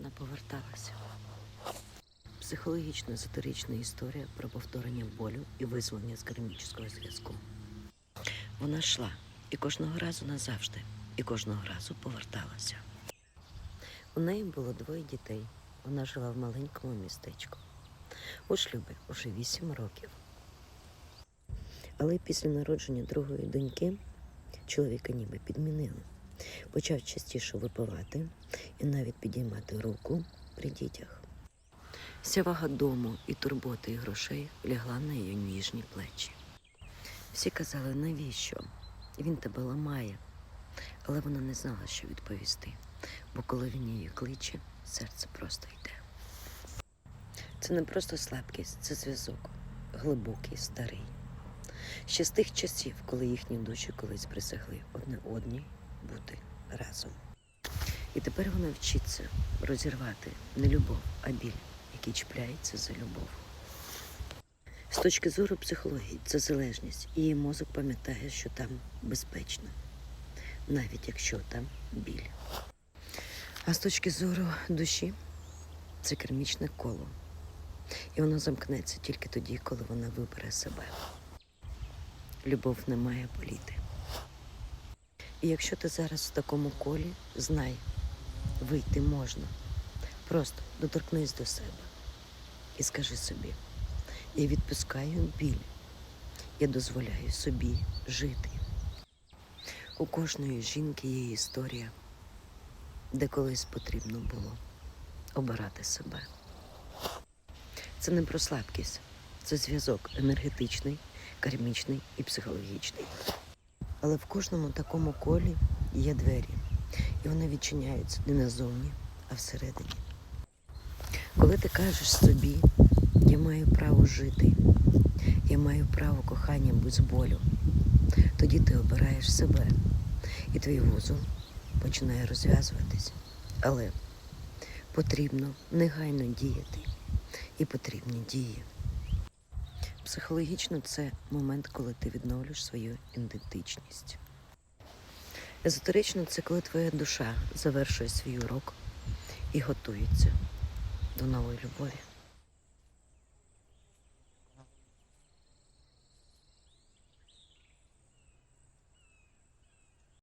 вона поверталася. Психологічно езотерична історія про повторення болю і визволення з кармічного зв'язку. Вона йшла і кожного разу назавжди, і кожного разу поверталася. У неї було двоє дітей. Вона жила в маленькому містечку. У шлюбі уже вісім років. Але після народження другої доньки чоловіка ніби підмінили. Почав частіше випивати і навіть підіймати руку при дітях. Вся вага дому і турботи і грошей лягла на її ніжні плечі. Всі казали, навіщо? Він тебе ламає. Але вона не знала, що відповісти, бо коли він її кличе, серце просто йде. Це не просто слабкість, це зв'язок, глибокий, старий. Ще з тих часів, коли їхні душі колись присягли одне одній бути разом. І тепер вона вчиться розірвати не любов, а біль, який чіпляється за любов. З точки зору психології, це залежність, її мозок пам'ятає, що там безпечно, навіть якщо там біль. А з точки зору душі, це кермічне коло. І воно замкнеться тільки тоді, коли вона вибере себе. Любов не має боліти. І якщо ти зараз в такому колі, знай, вийти можна. Просто доторкнись до себе і скажи собі: я відпускаю біль, я дозволяю собі жити. У кожної жінки є історія, де колись потрібно було обирати себе. Це не про слабкість, це зв'язок енергетичний, кармічний і психологічний. Але в кожному такому колі є двері, і вони відчиняються не назовні, а всередині. Коли ти кажеш собі, я маю право жити, я маю право кохання без болю, тоді ти обираєш себе, і твій вузол починає розв'язуватись. Але потрібно негайно діяти, і потрібні дії. Психологічно це момент, коли ти відновлюєш свою ідентичність. Езотерично це коли твоя душа завершує свій урок і готується до нової любові.